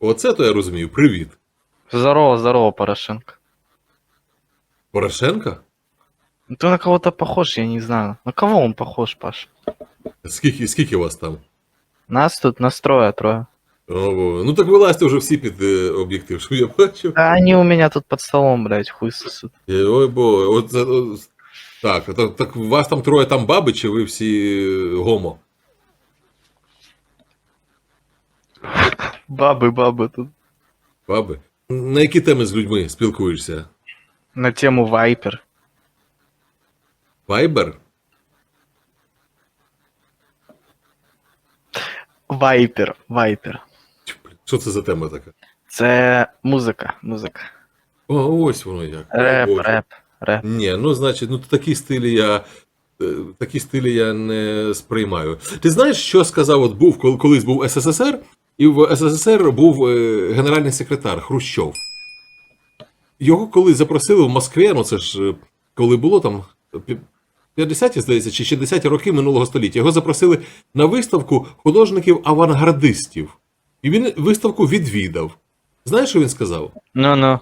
Оце то я розумію. Привіт. Здорово, здорово, Порошенко. Порошенка? Ну, Ты на кого-то похож, я не знаю. На кого он похож, Паш? Скільки, скільки вас там? Нас тут настроя трое. О, ну так вилазьте вже всі під е, об'єктив, що я бачу. А они у меня тут под столом, блядь, хуй сосут. Е, Ой, бо, от, це, от, так, так, так у вас там троє там баби, чи ви всі е, гомо? Бабы, бабы тут. Баби? На які теми з людьми спілкуєшся? На тему? Вайпер, Вайпер. Тьфу, блін, Що це за тема така? Це музика, музика. О, ось воно як. Реп, Боже. реп, реп. Ні, ну значить, ну такі стилі я. е, Такі стилі я не сприймаю. Ти знаєш, що сказав, от був кол- колись був СССР, і в СССР був е, генеральний секретар Хрущов. Його коли запросили в Москві, ну це ж е, коли було там 50-ті, здається, чи 60-ті роки минулого століття. Його запросили на виставку художників-авангардистів. І він виставку відвідав. Знаєш, що він сказав? Ну-ну.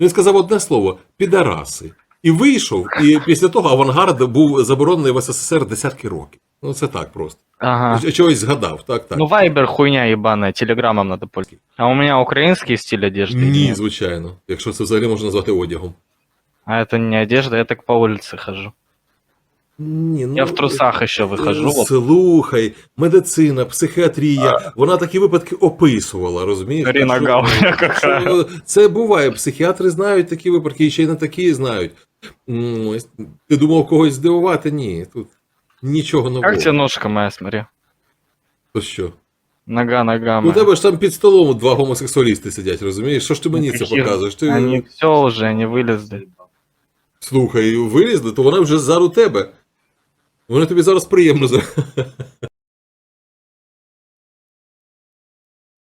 Він сказав одне слово підараси. І вийшов, і після того авангард був заборонений в СССР десятки років. Ну це так просто. Ага. Чогось згадав, так, так. Ну, Вайбер хуйня ебаная, телеграммом надо пользоваться. А у меня украинский стиль одежды. или Ні, звичайно. Якщо це взагалі можна назвати одягом. А это не одежда, я так по улице хожу. Ні, ну, Я в трусах еще выхожу. е, Слухай, медицина, психіатрія, вона такі випадки описувала, розумієш? Гори Так що- у. Це буває, психіатри знають такі випадки, і ще й не такі знають. Ти думав когось здивувати? Ні, тут нічого нового. Как тебе ножка моя, смотри. То що? Нога, нога У тебе ж там під столом два гомосексуалісти сидять, розумієш? Що ж ти мені це показуєш? Ти Они все уже, они вылезли. слухай, вилізли, то вона вже ззаду тебе. Вони тобі зараз приємно